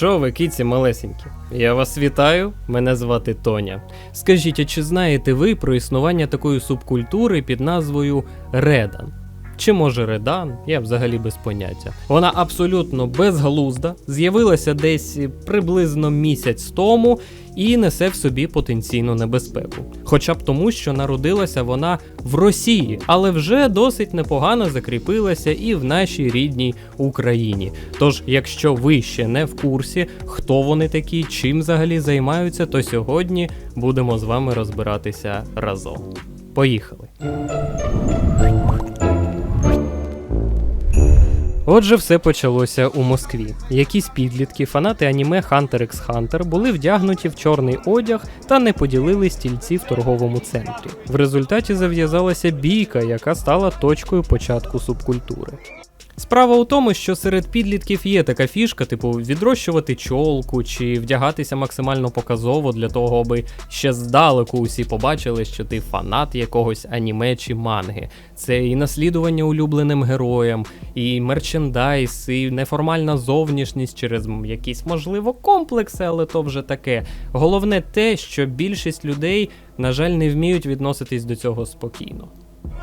Що ви, кіці малесенькі? Я вас вітаю, мене звати Тоня. Скажіть, а чи знаєте ви про існування такої субкультури під назвою Редан? Чи може Редан? Я взагалі без поняття. Вона абсолютно безглузда, з'явилася десь приблизно місяць тому і несе в собі потенційну небезпеку. Хоча б тому, що народилася вона в Росії, але вже досить непогано закріпилася і в нашій рідній Україні. Тож, якщо ви ще не в курсі, хто вони такі, чим взагалі займаються, то сьогодні будемо з вами розбиратися разом. Поїхали! Отже, все почалося у Москві. Якісь підлітки, фанати аніме Hunter x Hunter були вдягнуті в чорний одяг та не поділили стільці в торговому центрі. В результаті зав'язалася бійка, яка стала точкою початку субкультури. Справа у тому, що серед підлітків є така фішка, типу відрощувати чолку чи вдягатися максимально показово для того, аби ще здалеку усі побачили, що ти фанат якогось аніме чи манги. Це і наслідування улюбленим героям, і мерчендайз, і неформальна зовнішність через якісь можливо комплекси, але то вже таке. Головне те, що більшість людей, на жаль, не вміють відноситись до цього спокійно.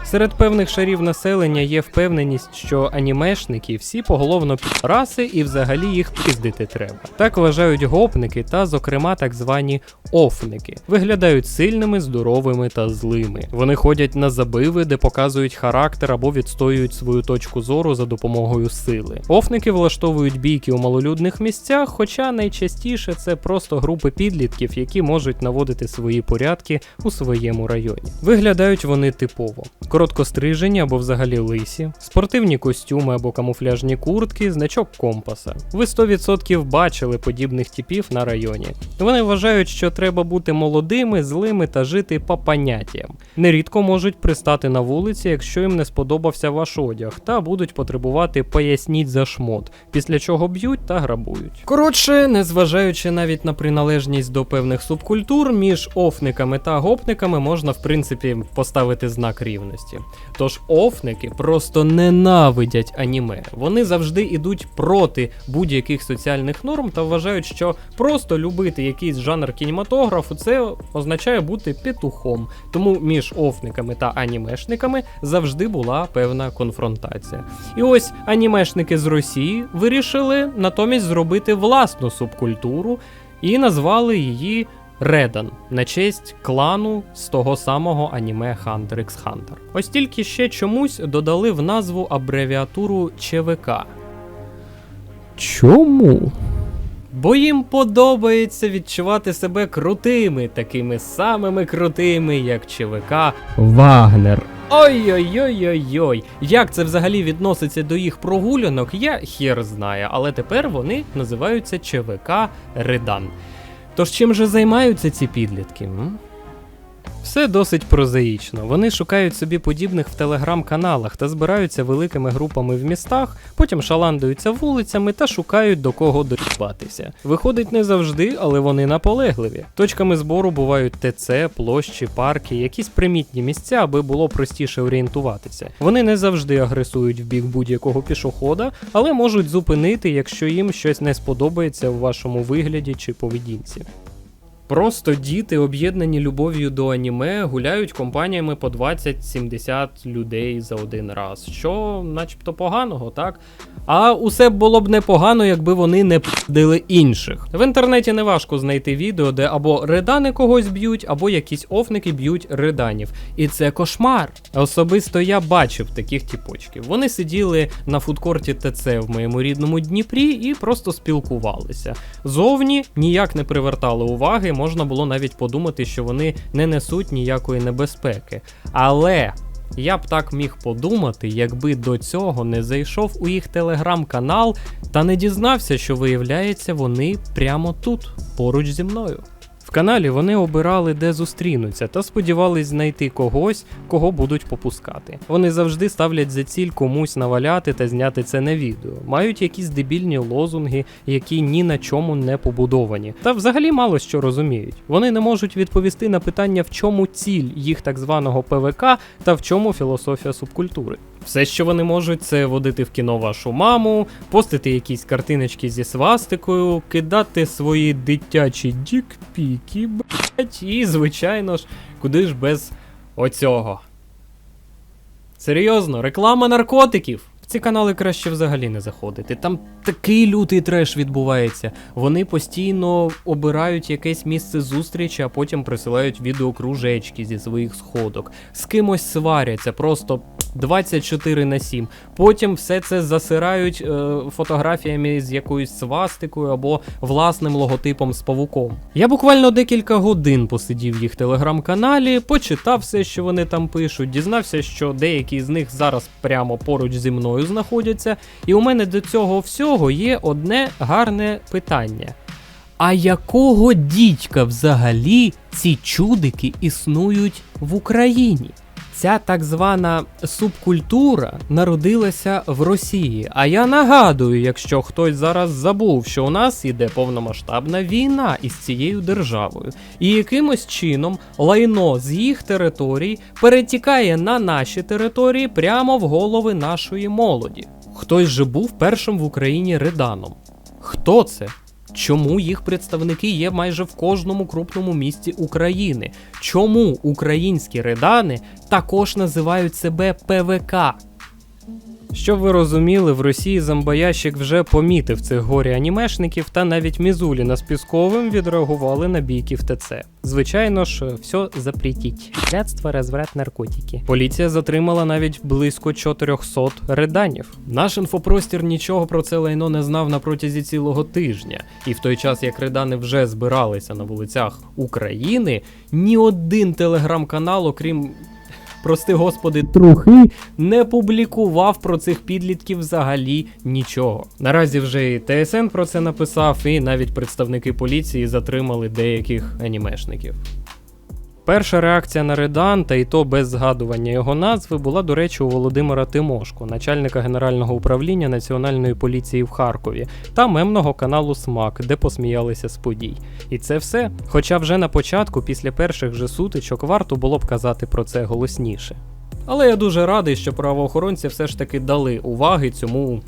Серед певних шарів населення є впевненість, що анімешники всі поголовно підраси і взагалі їх пиздити треба. Так вважають гопники та, зокрема, так звані офники. Виглядають сильними, здоровими та злими. Вони ходять на забиви, де показують характер або відстоюють свою точку зору за допомогою сили. Офники влаштовують бійки у малолюдних місцях, хоча найчастіше це просто групи підлітків, які можуть наводити свої порядки у своєму районі. Виглядають вони типово: короткострижені або взагалі лисі, спортивні костюми або камуфляжні куртки, значок компаса. Ви 100% бачили подібних типів на районі. Вони вважають, що треба бути молодими, злими та жити по поняттям. Нерідко можуть пристати на вулиці, якщо їм не сподобався ваш одяг, та будуть потребувати поясніть за шмот, після чого б'ють та грабують. Коротше, незважаючи навіть на приналежність до певних субкультур, між офниками та гопниками можна в принципі поставити знак рівності. Тож офники просто ненавидять аніме. Вони завжди йдуть проти будь-яких соціальних норм та вважають, що просто любити якийсь жанр кінематографу це означає бути петухом. Тому між офниками та анімешниками завжди була певна конфронтація. І ось анімешники з Росії вирішили натомість зробити власну субкультуру і назвали її Редан на честь клану з того самого аніме Hunter x Hunter. Ось тільки ще чомусь додали в назву абревіатуру ЧВК. Чому? Бо їм подобається відчувати себе крутими, такими самими крутими, як ЧВК Вагнер. Ой-ой-ой-ой-ой. Як це взагалі відноситься до їх прогулянок, я хер знаю, але тепер вони називаються ЧВК Редан. Тож чим же займаються ці підлітки? М? Все досить прозаїчно. Вони шукають собі подібних в телеграм-каналах та збираються великими групами в містах, потім шаландуються вулицями та шукають до кого доїбатися. Виходить не завжди, але вони наполегливі. Точками збору бувають ТЦ, площі, парки, якісь примітні місця, аби було простіше орієнтуватися. Вони не завжди агресують в бік будь-якого пішохода, але можуть зупинити, якщо їм щось не сподобається у вашому вигляді чи поведінці. Просто діти, об'єднані любов'ю до аніме, гуляють компаніями по 20-70 людей за один раз. Що, начебто, поганого, так? А усе було б непогано, якби вони не пдили інших. В інтернеті не важко знайти відео, де або редани когось б'ють, або якісь офники б'ють реданів. І це кошмар. Особисто я бачив таких тіпочків. Вони сиділи на фудкорті ТЦ в моєму рідному Дніпрі і просто спілкувалися. Зовні ніяк не привертали уваги, можна було навіть подумати, що вони не несуть ніякої небезпеки. Але я б так міг подумати, якби до цього не зайшов у їх телеграм-канал та не дізнався, що виявляється, вони прямо тут, поруч зі мною. В каналі вони обирали, де зустрінуться, та сподівались знайти когось, кого будуть попускати. Вони завжди ставлять за ціль комусь наваляти та зняти це на відео. Мають якісь дебільні лозунги, які ні на чому не побудовані. Та взагалі мало що розуміють. Вони не можуть відповісти на питання, в чому ціль їх так званого ПВК та в чому філософія субкультури. Все, що вони можуть, це водити в кіно вашу маму, постити якісь картиночки зі свастикою, кидати свої дитячі дікпіки, блять, і, звичайно ж, куди ж без оцього. Серйозно, реклама наркотиків. Ці канали краще взагалі не заходити. Там такий лютий треш відбувається. Вони постійно обирають якесь місце зустрічі, а потім присилають відеокружечки зі своїх сходок. З кимось сваряться, просто 24 на 7. Потім все це засирають е, фотографіями з якоюсь свастикою або власним логотипом з павуком. Я буквально декілька годин посидів їх телеграм-каналі, почитав все, що вони там пишуть, дізнався, що деякі з них зараз прямо поруч зі мною знаходяться. І у мене до цього всього є одне гарне питання. А якого дідька взагалі ці чудики існують в Україні? Ця так звана субкультура народилася в Росії. А я нагадую, якщо хтось зараз забув, що у нас іде повномасштабна війна із цією державою, і якимось чином лайно з їх територій перетікає на наші території прямо в голови нашої молоді. Хтось же був першим в Україні реданом. Хто це? Чому їх представники є майже в кожному крупному місті України? Чому українські редани також називають себе ПВК? Щоб ви розуміли, в Росії зомбоящик вже помітив цих горі анімешників, та навіть Мізуліна з Пісковим відреагували на бійки в ТЦ. Звичайно ж, все запретіть. Блядство, розврат, наркотики. Поліція затримала навіть близько 400 реданів. Наш інфопростір нічого про це лайно не знав на протязі цілого тижня. І в той час, як редани вже збиралися на вулицях України, ні один телеграм-канал, окрім прости господи, трухи, не публікував про цих підлітків взагалі нічого. Наразі вже і ТСН про це написав, і навіть представники поліції затримали деяких анімешників. Перша реакція на Редан, та й то без згадування його назви, була, до речі, у Володимира Тимошко, начальника Генерального управління Національної поліції в Харкові, та мемного каналу Смак, де посміялися з подій. І це все. Хоча вже на початку, після перших же сутичок, варто було б казати про це голосніше. Але я дуже радий, що правоохоронці все ж таки дали уваги цьому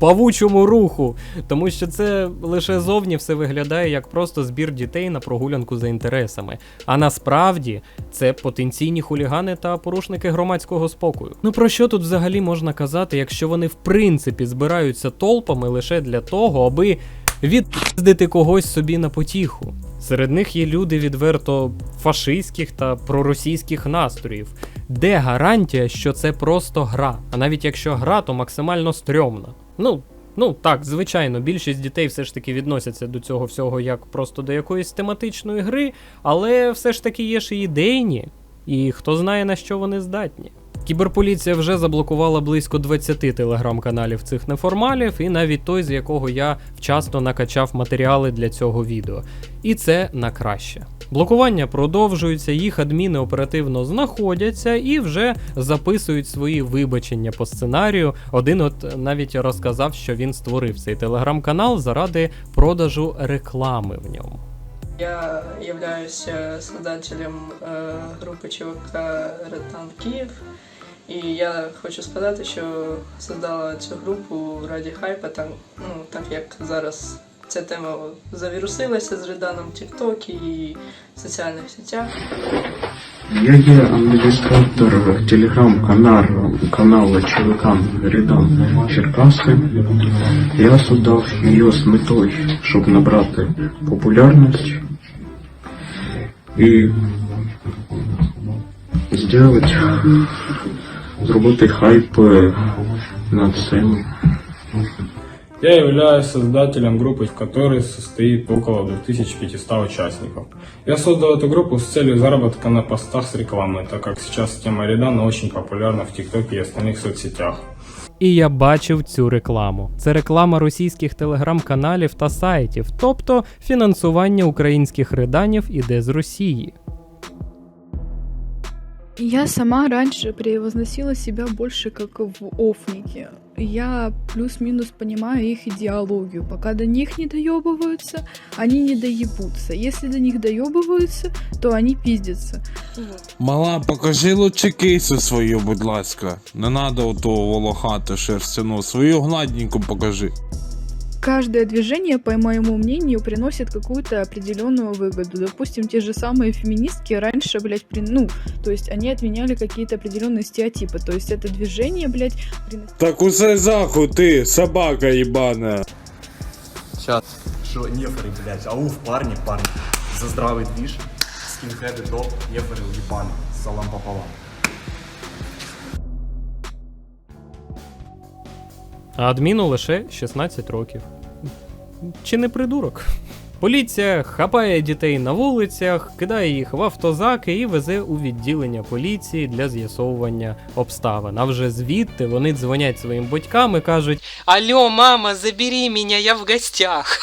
павучому руху, тому що це лише зовні все виглядає як просто збір дітей на прогулянку за інтересами. А насправді це потенційні хулігани та порушники громадського спокою. Ну про що тут взагалі можна казати, якщо вони в принципі збираються толпами лише для того, аби відпиздити когось собі на потіху. Серед них є люди відверто фашистських та проросійських настроїв. Де гарантія, що це просто гра? А навіть якщо гра, то максимально стрьомна. Ну, ну так, звичайно, більшість дітей все ж таки відносяться до цього всього як просто до якоїсь тематичної гри, але все ж таки є ж і ідейні, і хто знає на що вони здатні. Кіберполіція вже заблокувала близько 20 телеграм-каналів цих неформалів, і навіть той, з якого я вчасно накачав матеріали для цього відео. І це на краще. Блокування продовжується, їх адміни оперативно знаходяться і вже записують свої вибачення по сценарію. Один от навіть розказав, що він створив цей телеграм-канал заради продажу реклами в ньому. Я являюсь э, создателем э, групи ЧВК Ретан Київ. І я хочу сказати, що создала цю групу раді хайпа, там, ну, так як зараз ця тема завірусилася з Реданом в Тіктокі і в соціальних сетях. Я є адміністратор телеграм-каналу каналу ЧВК Рідан Черкаси. Я создав його з метою, щоб набрати популярність і зробити, зробити хайп над цим. Я являюсь создателем группы, в которой состоит около 2500 участников. Я создал эту группу с целью заработка на постах с рекламой, так как сейчас тема Редана очень популярна в ТикТоке и остальных соцсетях. І я бачив цю рекламу. Це реклама російських телеграм-каналів та сайтів, тобто фінансування українських реданів іде з Росії. Я сама раньше превозносила себя больше как в офнике. Я плюс-минус понимаю их идеологию. Пока до них не доебываются, они не доебутся. Если до них доебываются, то они пиздятся. Мала, покажи лучше кейсу свою, будь ласка. Не надо отого волохати шерстяну. Свою гладненьку покажи. Каждое движение, по моему мнению, приносит какую-то определенную выгоду. Допустим, те же самые феминистки раньше, блядь, при... ну, то есть они отменяли какие-то определенные стереотипы. То есть это движение, блядь, приносит Так усе захуй, ти, собака ебана. Сейчас. Что, нефры, блядь, ауф, парни, парни. За здравый движ, скинхеды топ, нефры уебаны, салам пополам. А адміну лише 16 років. Чи не придурок? Поліція хапає дітей на вулицях, кидає їх в автозаки і везе у відділення поліції для з'ясовування обставин. А вже звідти вони дзвонять своїм батькам і кажуть: Алло, мама, забери меня, я в гостях.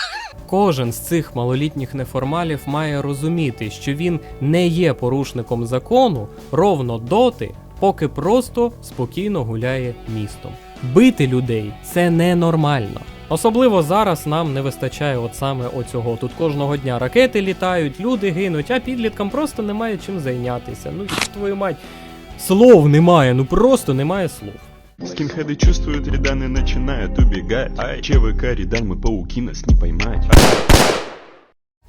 Кожен з цих малолітніх неформалів має розуміти, що він не є порушником закону ровно доти, поки просто спокійно гуляє містом. Бити людей це ненормально. Особливо зараз нам не вистачає от саме оцього. Тут кожного дня ракети літають, люди гинуть, а підліткам просто немає чим зайнятися. Ну твою мать, слов немає, ну просто немає слов. Скинхеды чувствуют, ряданы начинают убегать. Ай, ЧВК, рядань, мы пауки, нас не поймать.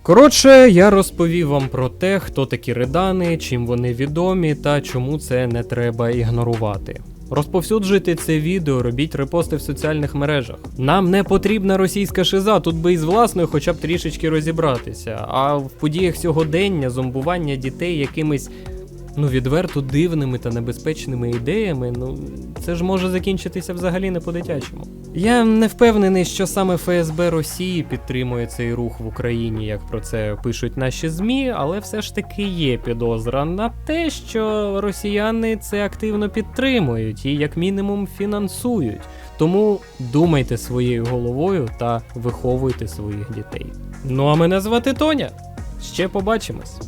Коротше, я розповів вам про те, хто такі редани, чим вони відомі та чому це не треба ігнорувати. Розповсюджуйте це відео, робіть репости в соціальних мережах. Нам не потрібна російська шиза, тут би із власною хоча б трішечки розібратися. А в подіях сьогодення зомбування дітей якимись ну відверто дивними та небезпечними ідеями, ну це ж може закінчитися взагалі не по-дитячому. Я не впевнений, що саме ФСБ Росії підтримує цей рух в Україні, як про це пишуть наші ЗМІ, але все ж таки є підозра на те, що росіяни це активно підтримують і як мінімум фінансують. Тому думайте своєю головою та виховуйте своїх дітей. Ну а мене звати Тоня. Ще побачимось.